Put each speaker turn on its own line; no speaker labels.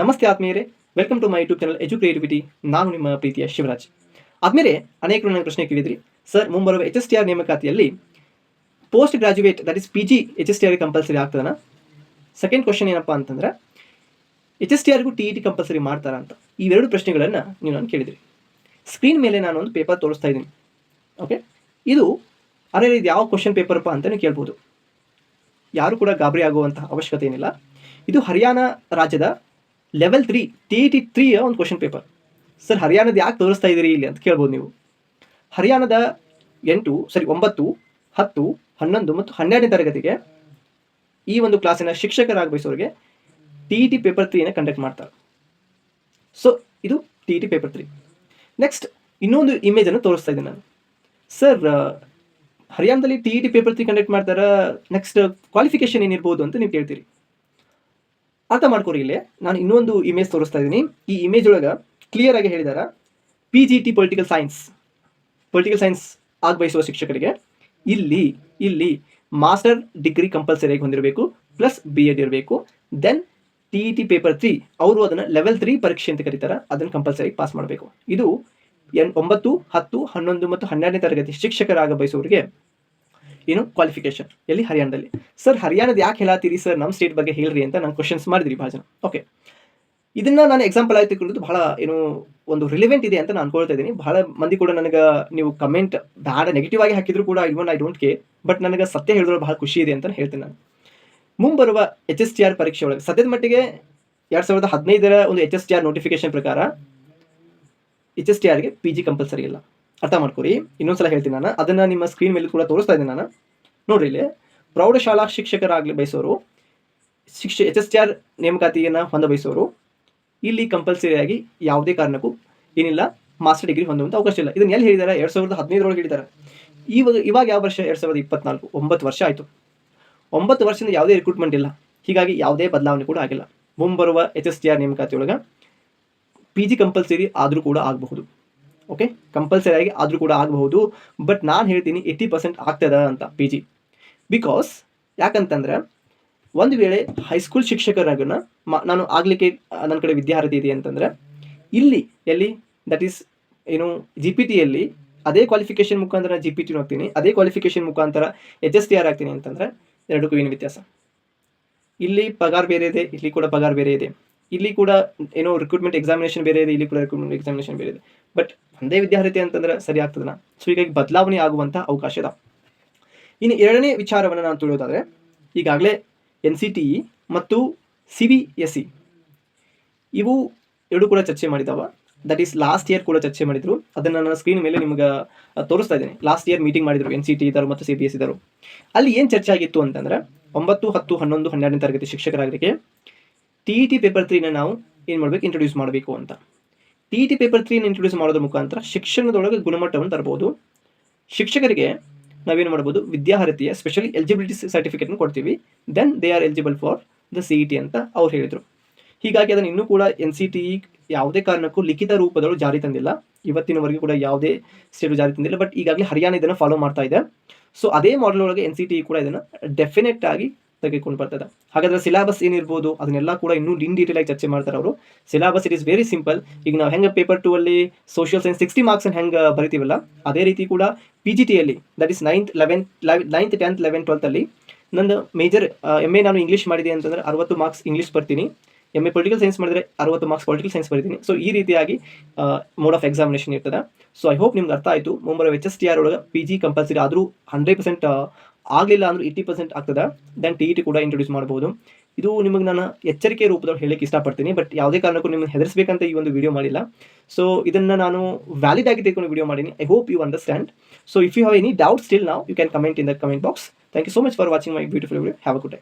ನಮಸ್ತೆ ಆತ್ಮೀಯರೇ welcome to my YouTube channel edu creativity ನಾನು ನಿಮ್ಮ ಪ್ರೀತಿಯ ಶಿವರಾಜ್. ಆದ್ಮೇಲೆ ಅನೇಕರು ನನ್ನ ಪ್ರಶ್ನೆ ಕೇಳಿದ್ರಿ. ಸರ್ ಮುಂಬರುವ ಎಚ್ ಎಸ್ ಟಿ ಆರ್ ನೇಮಕಾತಿಯಲ್ಲಿ post graduate that is P G H S T R compulsory ಆಗ್ತದನ? Second question ಏನಪ್ಪ ಅಂತಂದ್ರೆ ಎಚ್ ಎಸ್ ಟಿ ಆರ್ಗೂ ಟಿ ಇ ಟಿ ಕಂಪಲ್ಸರಿ ಮಾಡ್ತಾರಾ ಅಂತ. ಇವೆರಡು ಪ್ರಶ್ನೆಗಳನ್ನು ನೀವು ನಾನು ಕೇಳಿದ್ರಿ. ಸ್ಕ್ರೀನ್ ಮೇಲೆ ನಾನು ಒಂದು ಪೇಪರ್ ತೋರಿಸ್ತಾ ಇದ್ದೀನಿ. ಓಕೆ ಇದು ಅದೇ ಇದು ಯಾವ ಕ್ವಶನ್ ಪೇಪರ್ಪ್ಪ ಅಂತಲೇ ಕೇಳ್ಬೋದು. ಯಾರು ಕೂಡ ಗಾಬರಿ ಆಗುವಂತಹ ಅವಶ್ಯಕತೆ ಏನಿಲ್ಲ. ಇದು ಹರಿಯಾಣ ರಾಜ್ಯದ level three T E T ತ್ರೀಯ ಒಂದು ಕ್ವಶನ್ ಪೇಪರ್ ಸರ್ ಹರಿಯಾಣದ ಯಾಕೆ ತೋರಿಸ್ತಾ ಇದ್ದೀರಿ ಇಲ್ಲಿ ಅಂತ ಕೇಳ್ಬೋದು ನೀವು. ಹರಿಯಾಣದ ಎಂಟು ಸರಿ ಒಂಬತ್ತು, ಹತ್ತು, ಹನ್ನೊಂದು ಮತ್ತು ಹನ್ನೆರಡನೇ ತರಗತಿಗೆ ಈ ಒಂದು ಕ್ಲಾಸಿನ ಶಿಕ್ಷಕರಾಗಿ ಬಯಸೋರಿಗೆ ಟಿ ಇ ಟಿ ಪೇಪರ್ ತ್ರೀನ ಕಂಡಕ್ಟ್ ಮಾಡ್ತಾರೆ. ಸೊ ಇದು T E T paper three next ಇನ್ನೊಂದು ಇಮೇಜನ್ನು ತೋರಿಸ್ತಾ ಇದ್ದೀನಿ ನಾನು. ಸರ್ ಹರಿಯಾಣದಲ್ಲಿ T E T paper three conduct ಮಾಡ್ತಾರೆ? ನೆಕ್ಸ್ಟ್ ಕ್ವಾಲಿಫಿಕೇಶನ್ ಏನಿರ್ಬೋದು ಅಂತ ನೀವು ಕೇಳ್ತೀರಿ. ಅರ್ಥ ಮಾಡ್ಕೊರಿ ಇಲ್ಲಿ. ನಾನು ಇನ್ನೊಂದು ಇಮೇಜ್ ತೋರಿಸ್ತಾ ಇದ್ದೀನಿ. ಈ ಇಮೇಜ್ ಒಳಗೆ ಕ್ಲಿಯರ್ ಆಗಿ ಹೇಳಿದಾರ P G T political science political science ಆಗಿ ಬಯಸುವ ಶಿಕ್ಷಕರಿಗೆ ಇಲ್ಲಿ ಇಲ್ಲಿ ಮಾಸ್ಟರ್ ಡಿಗ್ರಿ ಕಂಪಲ್ಸರಿಯಾಗಿ ಹೊಂದಿರಬೇಕು ಪ್ಲಸ್ ಬಿ ಎಡ್ ಇರಬೇಕು. Then T E T paper three ಅವರು ಅದನ್ನು ಲೆವೆಲ್ ತ್ರೀ ಪರೀಕ್ಷೆ ಅಂತ ಕರೀತಾರೆ, ಅದನ್ನು ಕಂಪಲ್ಸರಿ ಪಾಸ್ ಮಾಡಬೇಕು. ಇದು ಎನ್ ಒಂಬತ್ತು, ಹತ್ತು, ಹನ್ನೊಂದು ಮತ್ತು ಹನ್ನೆರಡನೇ ತರಗತಿ ಶಿಕ್ಷಕರಾಗ ಬಯಸುವವರಿಗೆ ಏನು ಕ್ವಾಲಿಫಿಕೇಶನ್ ಎಲ್ಲಿ? ಹರಿಯಾಣದಲ್ಲಿ. ಸರ್ ಹರಿಯಾಣದ ಯಾಕೆ ಹೇಳಾತೀರಿ? ಸರ್ ನಮ್ಮ ಸ್ಟೇಟ್ ಬಗ್ಗೆ ಹೇಳ್ರಿ ಅಂತ ನಾನು ಕ್ವಶನ್ಸ್ ಮಾಡಿದ್ರಿ ಭಾಳ ಜನ ಓಕೆ ಇದನ್ನ ನಾನು ಎಕ್ಸಾಂಪಲ್ ಆಯ್ತು ಕೊಡೋದು ಬಹಳ ಏನು ಒಂದು ರಿಲಿವೆಂಟ್ ಇದೆ ಅಂತ ನಾನು ಅನ್ಕೊಳ್ತಾ ಇದ್ದೀನಿ. ಬಹಳ ಮಂದಿ ಕೂಡ ನನಗೆ ನೀವು ಕಮೆಂಟ್ ಬ್ಯಾಡ ನೆಗೆಟಿವ್ ಆಗಿ ಹಾಕಿದ್ರು ಕೂಡ even I don't care but ನನಗೆ ಸತ್ಯ ಹೇಳಿದ್ರು ಬಹಳ ಖುಷಿ ಇದೆ ಅಂತ ಹೇಳ್ತೀನಿ ನಾನು. ಮುಂಬರುವ ಎಚ್ ಎಸ್ ಟಿ ಆರ್ ಪರೀಕ್ಷೆ ಒಳಗೆ ಸದ್ಯದ ಮಟ್ಟಿಗೆ ಎರಡು ಸಾವಿರದ ಹದಿನೈದರ ಒಂದು H S T R notification ಪ್ರಕಾರ ಎಚ್ ಎಸ್ ಟಿ ಆರ್ಗೆ ಪಿ ಜಿ ಕಂಪಲ್ಸರಿ ಇಲ್ಲ. ಅರ್ಥ ಮಾಡ್ಕೊರಿ ಇನ್ನೊಂದ್ಸಲ ಹೇಳ್ತೀನಿ ನಾನು. ಅದನ್ನು ನಿಮ್ಮ ಸ್ಕ್ರೀನ್ ಮೇಲೆ ಕೂಡ ತೋರಿಸ್ತಾ ಇದ್ದೀನಿ ನಾನು. ನೋಡ್ರಿ ಇಲ್ಲಿ. ಪ್ರೌಢಶಾಲಾ ಶಿಕ್ಷಕರಾಗಲಿ ಬಯಸೋರು, ಶಿಕ್ಷ, ಎಚ್ ಎಸ್ ಟಿ ಆರ್ ನೇಮಕಾತಿಯನ್ನು ಹೊಂದ ಬಯಸೋರು, ಇಲ್ಲಿ ಕಂಪಲ್ಸರಿಯಾಗಿ ಯಾವುದೇ ಕಾರಣಕ್ಕೂ ಏನಿಲ್ಲ ಮಾಸ್ಟರ್ ಡಿಗ್ರಿ ಹೊಂದುವಂಥ ಅವಕಾಶ ಇಲ್ಲ. ಇದನ್ನ ಎಲ್ಲಿ ಹೇಳಿದ್ದಾರೆ ಎರಡು ಸಾವಿರದ ಹದಿನೈದರೊಳಗೆ ಹೇಳಿದ್ದಾರೆ ಇವಾಗ ಇವಾಗ ಯಾವ ವರ್ಷ? ಎರಡು ಸಾವಿರದ ಇಪ್ಪತ್ನಾಲ್ಕು. ಒಂಬತ್ತು ವರ್ಷ ಆಯಿತು. ಒಂಬತ್ತು ವರ್ಷದಿಂದ ಯಾವುದೇ ರಿಕ್ರೂಟ್ಮೆಂಟ್ ಇಲ್ಲ. ಹೀಗಾಗಿ ಯಾವುದೇ ಬದಲಾವಣೆ ಕೂಡ ಆಗಿಲ್ಲ. ಮುಂಬರುವ ಎಚ್ ಎಸ್ ಟಿ ಆರ್ ನೇಮಕಾತಿಯೊಳಗೆ ಪಿ ಜಿ ಕಂಪಲ್ಸರಿ ಆದರೂ ಕೂಡ ಆಗಬಹುದು. ಓಕೆ ಕಂಪಲ್ಸರಿ ಆಗಿ ಆದರೂ ಕೂಡ ಆಗಬಹುದು. ಬಟ್ ನಾನು ಹೇಳ್ತೀನಿ ಏಯ್ಟಿ ಪರ್ಸೆಂಟ್ ಆಗ್ತದ ಅಂತ ಪಿ ಜಿ ಬಿಕಾಸ್ ಯಾಕಂತಂದ್ರೆ ಒಂದು ವೇಳೆ ಹೈಸ್ಕೂಲ್ ಮ, ನಾನು ಆಗಲಿಕ್ಕೆ ನನ್ನ ಕಡೆ ವಿದ್ಯಾರ್ಥಿ ಇದೆ ಅಂತಂದ್ರೆ ಇಲ್ಲಿ ಎಲ್ಲಿ ದಟ್ ಈಸ್ ಏನು ಜಿ ಪಿ ಟಿಯಲ್ಲಿ ಅದೇ ಕ್ವಾಲಿಫಿಕೇಶನ್ ಮುಖಾಂತರ ಜಿ ಪಿ ಟಿ ಹೋಗ್ತೀನಿ, ಅದೇ ಕ್ವಾಲಿಫಿಕೇಶನ್ ಮುಖಾಂತರ ಎಚ್ ಎಸ್ ಟಿ ಆರ್ ಆಗ್ತೀನಿ ಅಂತಂದ್ರೆ ಎರಡಕ್ಕೂ ಏನು ವ್ಯತ್ಯಾಸ. ಇಲ್ಲಿ ಪಗಾರ ಬೇರೆ ಇದೆ, ಇಲ್ಲಿ ಕೂಡ ಪಗಾರ ಬೇರೆ ಇದೆ. ಇಲ್ಲಿ ಕೂಡ, ಏನೋ ರಿಕ್ರೂಟ್ಮೆಂಟ್ ಎಕ್ಸಾಮಿನೇಷನ್ ಬೇರೆ ಇದೆ, ಇಲ್ಲಿ ಕೂಡ ರಿಕ್ರೂಟ್ಮೆಂಟ್ ಎಕ್ಸಾಮಿನೇಷನ್ ಬೇರೆ ಇದೆ. ಬಟ್ ಒಂದೇ ವಿದ್ಯಾರ್ಥಿ ಅಂತಂದ್ರೆ ಸರಿ ಆಗ್ತದನ ಸೊ ಹೀಗಾಗಿ ಬದಲಾವಣೆ ಆಗುವಂಥ ಅವಕಾಶ ಇದೆ. ಇನ್ನು ಎರಡನೇ ವಿಚಾರವನ್ನು ನಾನು ತಿಳಿಯೋದಾದರೆ ಈಗಾಗಲೇ ಎನ್ ಸಿ ಟಿ ಇ ಮತ್ತು ಸಿ ಬಿ ಎಸ್ ಸಿ ಇವು ಎರಡು ಕೂಡ ಚರ್ಚೆ ಮಾಡಿದವ. ದಟ್ ಈಸ್ ಲಾಸ್ಟ್ ಇಯರ್ ಕೂಡ ಚರ್ಚೆ ಮಾಡಿದ್ರು. ಅದನ್ನು ನಾನು ಸ್ಕ್ರೀನ್ ಮೇಲೆ ನಿಮ್ಗೆ ತೋರಿಸ್ತಾ ಇದ್ದೀನಿ. ಲಾಸ್ಟ್ ಇಯರ್ ಮೀಟಿಂಗ್ ಮಾಡಿದ್ರು ಎನ್ ಸಿ ಟಿ ಇದ್ದರು ಮತ್ತು ಸಿ ಬಿ ಎಸ್ ಇದ್ದರು ಅಲ್ಲಿ ಏನು ಚರ್ಚೆ ಆಗಿತ್ತು ಅಂತಂದ್ರೆ, ಒಂಬತ್ತು, ಹತ್ತು, ಹನ್ನೊಂದು, ಹನ್ನೆರಡನೇ ತರಗತಿ ಶಿಕ್ಷಕರಾಗಲಿಕ್ಕೆ ಟಿ ಇ ಟಿ ಪೇಪರ್ ತ್ರೀನ ನಾವು ಏನು ಮಾಡಬೇಕು ಇಂಟ್ರೊಡ್ಯೂಸ್ ಮಾಡಬೇಕು ಅಂತ. ಟಿ ಇ ಟಿ ಪೇಪರ್ ತ್ರೀನ ಇಂಟ್ರೊಡ್ಯೂಸ್ ಮಾಡೋದ್ರ ಮುಖಾಂತರ ಶಿಕ್ಷಣದೊಳಗೆ ಗುಣಮಟ್ಟವನ್ನು ತರಬಹುದು ಶಿಕ್ಷಕರಿಗೆ ನಾವೇನು ಮಾಡ್ಬೋದು? ವಿದ್ಯಾರ್ಹತೆಯ ಸ್ಪೆಷಲಿ ಎಲಿಜಿಬಿಲಿಟಿ ಸರ್ಟಿಫಿಕೇಟ್ನ ಕೊಡ್ತೀವಿ. Then they are eligible for the C E T ಅಂತ ಅವ್ರು ಹೇಳಿದರು. ಹೀಗಾಗಿ ಅದನ್ನು ಇನ್ನೂ ಕೂಡ ಎನ್ ಸಿ ಟಿ ಯಾವುದೇ ಕಾರಣಕ್ಕೂ ಲಿಖಿತ ರೂಪದಲ್ಲೂ ಜಾರಿ ತಂದಿಲ್ಲ. ಇವತ್ತಿನವರೆಗೂ ಕೂಡ ಯಾವುದೇ ಸ್ಟೇಟು ಜಾರಿ ತಂದಿಲ್ಲ. ಬಟ್ ಈಗಾಗಲೇ ಹರಿಯಾಣ ಇದನ್ನು ಫಾಲೋ ಮಾಡ್ತಾ ಇದೆ. ಸೊ ಅದೇ ಮಾಡೆಲ್ ಒಳಗೆ ಎನ್ ಸಿ ಟಿ ಕೂಡ ಇದನ್ನು ಡೆಫಿನೆಟ್ ಆಗಿ ತೆಗೆದುಕೊಂಡು ಬರ್ತದೆ ಹಾಗಾದ್ರೆ ಸಿಲಾಬಸ್ ಏನಿರ್ಬೋದು, ಅದನ್ನೆಲ್ಲ ಕೂಡ ಇನ್ನೂ ಇನ್ ಡೀಟೇಲ್ ಆಗಿ ಚರ್ಚೆ ಮಾಡ್ತಾರೆ ಅವರು. Syllabus it is very simple ಈಗ ನಾವು ಹೆಂಗೆ ಪೇಪರ್ ಟೂ ಅಲ್ಲಿ ಸೋಷಿಯಲ್ ಸೈನ್ಸ್ ಸಿಕ್ಸ್ಟಿ ಮಾರ್ಕ್ಸ್ ಹೆಂಗೆ ಬರಿತೀವಲ್ಲ, ಅದೇ ರೀತಿ ಕೂಡ P G ಟಿಯಲ್ಲಿ that is ninth eleven ninth tenth eleven ಟ್ವೆಲ್ತಲ್ಲಿ ನಂದು ಮೇಜರ್ ಎಂ ಎ ನಾನು ಇಂಗ್ಲೀಷ್ ಮಾಡಿದೆ ಅಂತಂದ್ರೆ ಅರವತ್ತು ಮಾರ್ಕ್ಸ್ ಇಂಗ್ಲೀಷ್ ಬರ್ತೀನಿ. ಎಂ ಎ ಪೊಲಿಟಿಕಲ್ ಸೈನ್ಸ್ ಮಾಡಿದ್ರೆ ಅರವತ್ತು ಮಾರ್ಕ್ಸ್ ಪೊಲಿಟಿಕಲ್ ಸೈನ್ಸ್ ಬರ್ತೀನಿ. ಸೊ ಈ ರೀತಿಯಾಗಿ ಮೋಡ್ ಆಫ್ ಎಕ್ಸಾಮಿನೇಷನ್ ಇರ್ತದೆ. ಸೊ ಐ ಹೋಪ್ ನಿಮ್ಗೆ ಅರ್ಥ ಆಯಿತು. ಮುಂಬರುವ ಎಚ್ ಎಸ್ ಟಿ ಆರ್ ಒಳಗೆ ಪಿ ಜಿ ಕಂಪಲ್ಸರಿ ಆದರೂ ಹಂಡ್ರೆಡ್ ಪರ್ಸೆಂಟ್ ಆಗಲಿಲ್ಲ ಅಂದ್ರೆ ಏಯ್ಟಿ ಪರ್ಸೆಂಟ್ ಆಗ್ತದೆ? ದೆನ್ ಟಿ ಇ ಟಿ ಕೂಡ ಇಂಟ್ರೊಡ್ಯೂಸ್ ಮಾಡ್ಬೋದು. ಇದು ನಿಮಗೆ ನಾನು ಎಚ್ಚರಿಕೆ ರೂಪದಲ್ಲಿ ಹೇಳಕ್ಕೆ ಇಷ್ಟಪಡ್ತೀನಿ ಬಟ್ ಯಾವುದೇ ಕಾರಣಕ್ಕೂ ನಿಮ್ಗೆ ಹೆದರಿಸಬೇಕಂತ ಈ ಒಂದು ವಿಡಿಯೋ ಮಾಡಿಲ್ಲ. ಸೊ ಇದನ್ನು ನಾನು ವ್ಯಾಲಿಡ್ ಆಗಿ ತೆಗೆದುಕೊಂಡು ವಿಡಿಯೋ ಮಾಡೀನಿ. I hope you understand so if you have any doubt still ನಾವು you can comment in the comment box thank you so much for watching my beautiful video have a good day